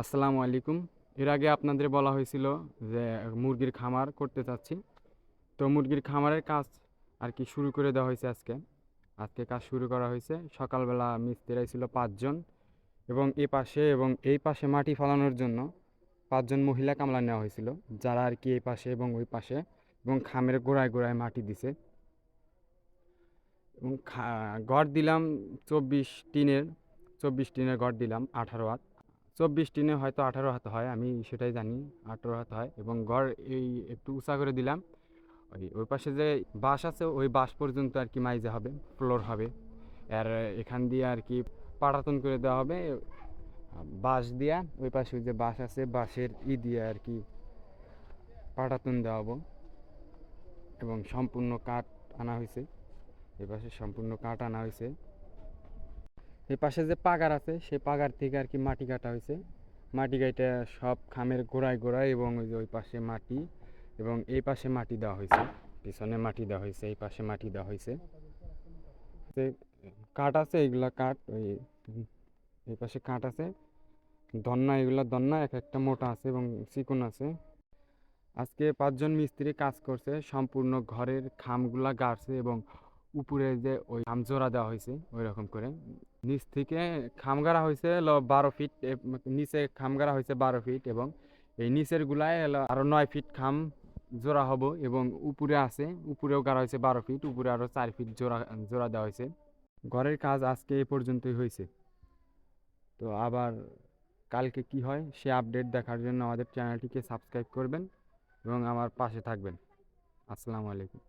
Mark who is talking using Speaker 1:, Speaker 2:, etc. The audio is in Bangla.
Speaker 1: আসসালামু আলাইকুম। এর আগে আপনাদের বলা হয়েছিল যে মুরগির খামার করতে চাচ্ছি। তো মুরগির খামারের কাজ আর কি শুরু করে দেওয়া হয়েছে আজকে। আজকে কাজ শুরু করা হয়েছে। সকালবেলা মিস্ত্রিরাই ছিল পাঁচজন এবং এই পাশে এবং এই পাশে মাটি ফালানোর জন্য পাঁচজন মহিলা কামলা নেওয়া হয়েছিল, যারা আর কি এই পাশে এবং ওই পাশে এবং খামের গোড়ায় গোড়ায় মাটি দিছে। এবং ঘর দিলাম চব্বিশ টিনের চব্বিশ টিনের ঘর দিলাম, আঠারো হাত চব্বিশ টিনে হয়তো আঠারো হাত হয়, আমি সেটাই জানি, আঠারো হাত হয় এবং ঘর এই একটু উঁচা করে দিলাম। ওই ওই পাশে যে বাঁশ আছে, ওই বাঁশ পর্যন্ত আর কি মাইজে হবে, ফ্লোর হবে। আর এখান দিয়ে আর কি পাটাতন করে দেওয়া হবে। বাঁশ দিয়া, ওই পাশে যে বাঁশ আছে, বাঁশের ই দিয়ে আর কি পাটাতন দেওয়া হব। এবং সম্পূর্ণ কাঠ আনা হয়েছে। এই পাশে সম্পূর্ণ কাঠ আনা হয়েছে। এই পাশে যে পাগার আছে, সেই পাগার থেকে আর কি মাটি কাটা হয়েছে। মাটি কাটা সব খামের গোড়ায় গোড়ায় এবং ওই যে ওই পাশে মাটি এবং এই পাশে মাটি দেওয়া হয়েছে। পিছনে মাটি দেওয়া হয়েছে, এই পাশে মাটি দেওয়া হয়েছে। কাঠ আছে, এইগুলা কাঠ, ওই এই পাশে কাঠ আছে। দন্না এগুলা দন্না, এক একটা মোটা আছে এবং চিকন আছে। আজকে পাঁচজন মিস্ত্রি কাজ করছে, সম্পূর্ণ ঘরের খামগুলা গাড়ছে এবং উপরে যে ওই খাম জোড়া দেওয়া হয়েছে ওই রকম করে। নিচ থেকে খাম গাড়া হয়েছে হলো বারো ফিট নিচে খাম গাড়া হয়েছে বারো ফিট এবং এই নিচের গুলায় হলো আরও নয় ফিট খাম জোড়া হব এবং উপরে আছে, উপরেও গাড়া হয়েছে বারো ফিট, উপরে আরও চার ফিট জোড়া জোড়া দেওয়া হয়েছে ঘরের কাজ আজকে এই পর্যন্তই হয়েছে তো আবার কালকে কি হয় সে আপডেট দেখার জন্য আমাদের চ্যানেলটিকে সাবস্ক্রাইব করবেন এবং আমার পাশে থাকবেন। আসসালামু আলাইকুম।